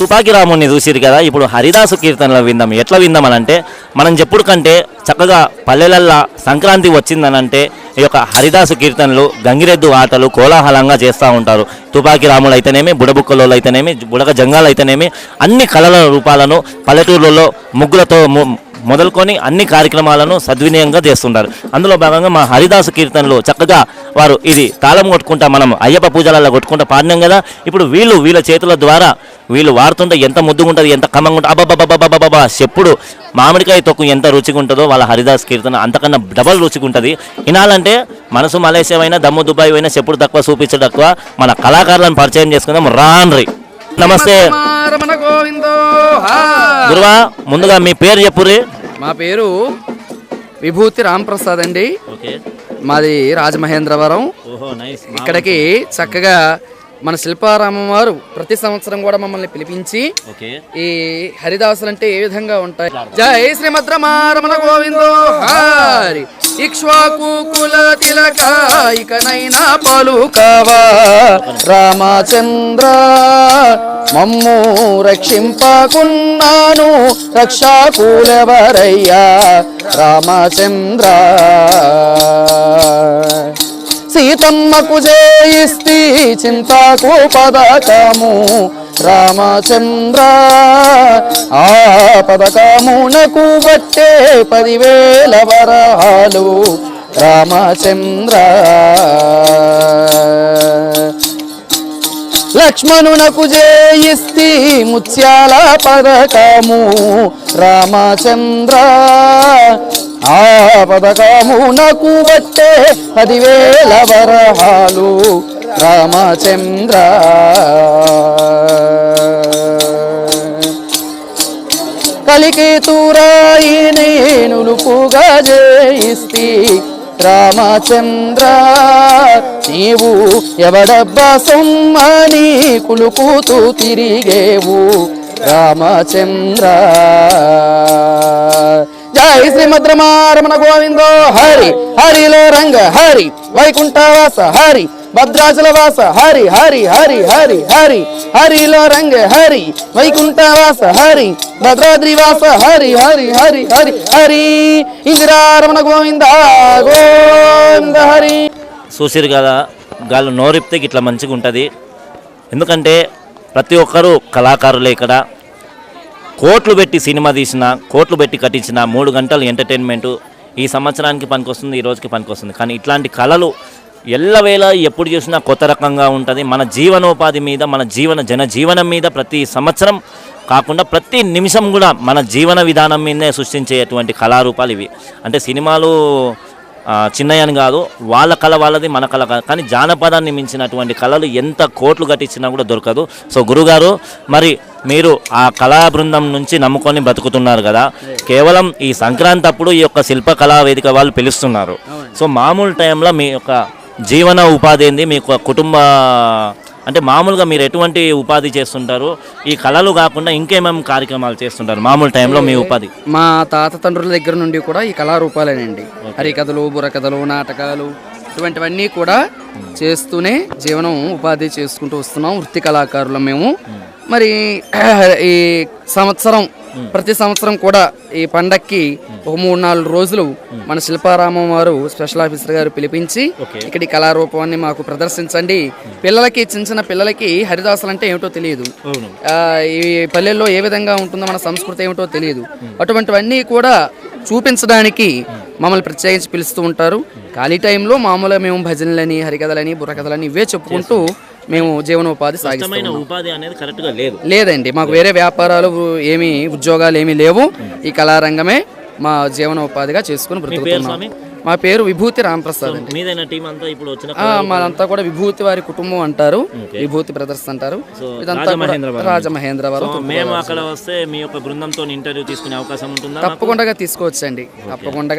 తుపాకి రాముడిని చూసిరు కదా ఇప్పుడు హరిదాసు కీర్తనలు విందాం. ఎట్లా విందామనంటే మనం చెప్పుడు కంటే చక్కగా పల్లెలల్లా సంక్రాంతి వచ్చిందనంటే ఈ యొక్క హరిదాసు కీర్తనలు గంగిరెద్దు ఆటలు కోలాహలంగా చేస్తూ ఉంటారు. తుపాకి రాములు అయితేనేమి బుడబుక్కలోళ్ళు అయితేనేమి బుడక జంగాలు అయితేనేమి అన్ని కళల రూపాలను పల్లెటూర్లలో ముగ్గులతో మొదలుకొని అన్ని కార్యక్రమాలను సద్వినియోగంగా చేస్తుంటారు. అందులో భాగంగా మా హరిదాసు కీర్తనలు చక్కగా వారు ఇది తాళం కొట్టుకుంటా మనం అయ్యప్ప పూజలలో కొట్టుకుంటా పాడినాం కదా. ఇప్పుడు వీళ్ళు వీళ్ళ చేతుల ద్వారా వీళ్ళు వాడుతుంటే ఎంత ముద్దుగా ఉంటుంది ఎంత కమ్మంగా ఉంటుంది అబ్బాబాబాబాబాబా చెప్పుడు మామిడికాయ తొక్కు ఎంత రుచిగా ఉంటుందో వాళ్ళ హరిదాస్ కీర్తన అంతకన్నా డబల్ రుచిగా ఉంటుంది వినాలంటే మనసు మలేషియా అయినా దమ్ము దుబాయ్ అయినా చెప్పుడు తక్కువ చూపించడం తక్కువ మన కళాకారులను పరిచయం చేసుకుందాం. రాన్రి నమస్తే. గురువా ముందుగా మీ పేరు చెప్పుర్రి మా పేరు విభూతి రాంప్రసాద్ అండి. ఓకే. మాది రాజమహేంద్రవరం. ఓహో నైస్. ఇక్కడికి చక్కగా మన శిల్పారామం వారు ప్రతి సంవత్సరం కూడా మమ్మల్ని పిలిపించి ఓకే. ఈ హరిదాసులు అంటే ఏ విధంగా ఉంటాయి? జై శ్రీమద్రమారమణ గోవిందో హారి. ఇక్ష్వాకుల తిలక ఇకనైనా పలుకవా? రామచంద్ర మమ్ము రక్షింపకున్నాను రక్షాకులెవరయ్యా? రామచంద్ర. సీతమ్మకు జయిస్తి చింతకు పదకము రామచంద్ర ఆ పదకమునకు బట్టే పదివేల వరహాలు రామచంద్ర లక్ష్మణునకు జయిస్తి ముత్యాల పదకము. రామచంద్ర ఆ పదకమునకు బట్టే పదివేల వరహాలు రామచంద్ర. కలికి తూరాయి నేనులుపుగా జయిస్తి రామచంద్ర నీవు ఎవడబ్బా సొమ్మని కులుపుతూ తిరిగేవు. రామచంద్ర. జై శ్రీమద్రమారమణ గోవిందో హరి హరిలో రంగ హరి వైకుంఠవాస హరి. భద్రాచల వాస హరి హరి హరి హరి హరి హరిలో రంగ హరి వైకుంఠ వాస హరి భద్రాద్రి వాస హరి హరి హరి హరి హరి ఇందిరారమణ గోవింద గోవింద హరి. చూసిరు కదా గాళ్ళు నోరిప్తే ఇట్లా మంచిగా ఉంటుంది. ఎందుకంటే ప్రతి ఒక్కరూ కళాకారులే ఇక్కడ. కోట్లు పెట్టి సినిమా తీసిన కోట్లు పెట్టి కట్టించిన మూడు గంటలు ఎంటర్టైన్మెంట్ ఈ సంవత్సరానికి పనికొస్తుంది ఈ రోజుకి పనికొస్తుంది. కానీ ఇట్లాంటి కళలు ఎల్లవేళ ఎప్పుడు చూసినా కొత్త రకంగా ఉంటుంది. మన జీవనోపాధి మీద మన జీవన జన జీవనం మీద ప్రతి సంవత్సరం కాకుండా ప్రతి నిమిషం కూడా మన జీవన విధానం మీదనే సృష్టించేటువంటి కళారూపాలు ఇవి. అంటే సినిమాలు చిన్నయని కాదు వాళ్ళ కళ వాళ్ళది మన కళ కాదు. కానీ జానపదాన్ని మించినటువంటి కళలు ఎంత కోట్లు కట్టించినా కూడా దొరకదు. సో గురుగారు మరి మీరు ఆ కళా బృందం నుంచి నమ్ముకొని బతుకుతున్నారు కదా. కేవలం ఈ సంక్రాంతి అప్పుడు ఈ యొక్క శిల్ప కళా వేదిక వాళ్ళు పిలుస్తున్నారు. సో మామూలు టైంలో మీ యొక్క జీవన ఉపాధి ఏంది? మీ కుటుంబ అంటే మామూలుగా మీరు ఎటువంటి ఉపాధి చేస్తుంటారు? ఈ కళలు కాకుండా ఇంకేమేమి కార్యక్రమాలు చేస్తుంటారు? మామూలు టైంలో మీ ఉపాధి. మా తాత తండ్రుల దగ్గర నుండి కూడా ఈ కళారూపాలేనండి. హరికథలు బుర్రకథలు నాటకాలు ఇటువంటివన్నీ కూడా చేస్తూనే జీవనం ఉపాధి చేసుకుంటూ వస్తున్నాం వృత్తి కళాకారులం మేము. మరి ఈ సంవత్సరం ప్రతి సంవత్సరం కూడా ఈ పండక్కి ఒక మూడు నాలుగు రోజులు మన శిల్పారామం వారు స్పెషల్ ఆఫీసర్ గారు పిలిపించి. ఇక్కడ కళారూపాన్ని మాకు ప్రదర్శించండి. పిల్లలకి చిన్న చిన్న పిల్లలకి హరిదాసులు అంటే ఏమిటో తెలియదు. ఈ పల్లెల్లో ఏ విధంగా ఉంటుందో మన సంస్కృతి ఏమిటో తెలియదు. అటువంటివన్నీ కూడా చూపించడానికి మమ్మల్ని ప్రత్యేకించి పిలుస్తూ ఉంటారు. ఖాళీ టైంలో మామూలుగా మేము భజనలని హరికథలని బుర్రకథలని ఇవే చెప్పుకుంటూ మేము జీవనోపాధి సాగిస్తాం ఉపాధి అనేది కరెక్ట్గా లేదు. లేదండి మాకు వేరే వ్యాపారాలు ఏమి ఉద్యోగాలు ఏమీ లేవు. ఈ కళారంగమే మా జీవనోపాధిగా చేసుకుని బ్రతుకుతున్నాం? మా పేరు విభూతి ఆ, మాదంతా కూడా విభూతి వారి కుటుంబం అంటారు. విభూతి బ్రదర్స్ అంటారు. ఇదంతా రాజమహేంద్రవరం. రాజమహేంద్రవరం సో మేము అక్కడ వస్తే మీ యొక్క బృందంతో ఇంటర్వ్యూ తీసుకునే అవకాశం ఉంటుందా తప్పకుండా తీసుకోవచ్చండి. తప్పకుండా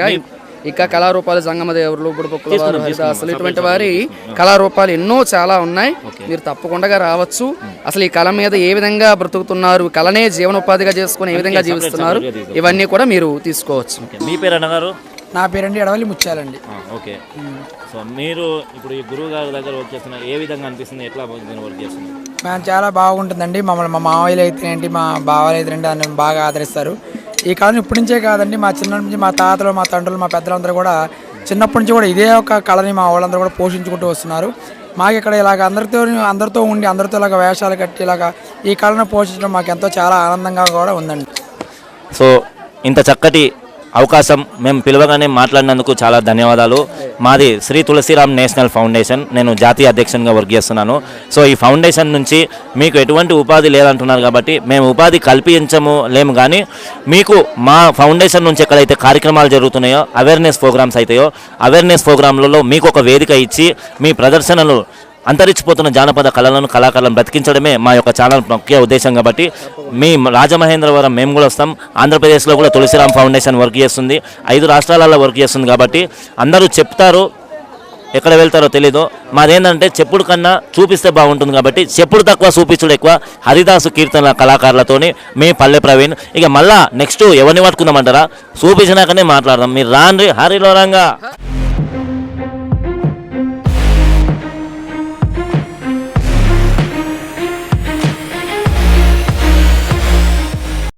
ఇక కళారూపాలు జంగమ దేవుళ్ళు బుడపక్కుల వారు హరిదాసులు ఇటువంటి వారి కళారూపాలు ఎన్నో చాలా ఉన్నాయి. మీరు తప్పకుండా రావచ్చు. అసలు ఈ కళ మీద ఏ విధంగా బ్రతుకుతున్నారు? కళనే జీవనోపాధిగా చేసుకుని ఏ విధంగా జీవిస్తున్నారు? ఇవన్నీ కూడా మీరు తీసుకోవచ్చు. మీ పేరు అన్నగారు నా పేరండి ఎడవల్లి ముత్యాలండి. ఆ, ఓకే. సో మీరు ఇప్పుడు ఈ గురువు గారి దగ్గర వర్క్ చేస్తున్న ఏ విధంగా అనిపిస్తుంది? ఎట్లా వర్క్ చేస్తున్నారు మేము చాలా బాగుంటుందండి. మమ్మల్ని మా మావయ్యలు అయితేనేంటి మా బావలు దాన్ని బాగా ఆదరిస్తారు. ఈ కాలం ఇప్పటి నుంచే కాదండి. మా చిన్న నుంచి మా తాతలు మా తండ్రులు మా పెద్దలందరూ కూడా చిన్నప్పటి నుంచి కూడా ఇదే ఒక కళని మా వాళ్ళందరూ కూడా పోషించుకుంటూ వస్తున్నారు. మాకు ఇక్కడ ఇలాగ అందరితో అందరితో ఉండి అందరితో ఇలాగ వేషాలు కట్టి ఇలాగ ఈ కళను పోషించడం మాకు ఎంతో చాలా ఆనందంగా కూడా ఉందండి. సో ఇంత చక్కటి అవకాశం మేము పిలవగానే మాట్లాడినందుకు చాలా ధన్యవాదాలు. మాది శ్రీ తులసిరామ్ నేషనల్ ఫౌండేషన్. నేను జాతీయ అధ్యక్షునిగా వర్క్ చేస్తున్నాను. సో ఈ ఫౌండేషన్ నుంచి మీకు ఎటువంటి ఉపాధి లేదంటున్నారు కాబట్టి మేము ఉపాధి కల్పించము లేము కానీ మీకు మా ఫౌండేషన్ నుంచి ఎక్కడైతే కార్యక్రమాలు జరుగుతున్నాయో అవేర్నెస్ ప్రోగ్రామ్స్ అవుతాయో అవేర్నెస్ ప్రోగ్రాంలలో మీకు ఒక వేదిక ఇచ్చి మీ ప్రదర్శనలు అంతరించిపోతున్న జానపద కళలను కళాకారులను బ్రతికించడమే మా యొక్క ఛానల్ ముఖ్య ఉద్దేశం కాబట్టి మీ రాజమహేంద్రవరం మేము కూడా వస్తాం. ఆంధ్రప్రదేశ్లో కూడా తులసిరామ్ ఫౌండేషన్ వర్క్ చేస్తుంది. ఐదు రాష్ట్రాలలో వర్క్ చేస్తుంది కాబట్టి అందరూ చెప్తారు ఎక్కడ వెళ్తారో తెలీదు. మాదేంటంటే చెప్పుడు కన్నా చూపిస్తే బాగుంటుంది కాబట్టి చెప్పుడు తక్కువ చూపించుడు ఎక్కువ. హరిదాసు కీర్తన కళాకారులతోని మీ పల్లె ప్రవీణ్. ఇక మళ్ళా నెక్స్ట్ ఎవరిని పట్టుకుందామంటారా? చూపించినాకనే మాట్లాడదాం. మీరు రాన్రి హరిలో రంగా.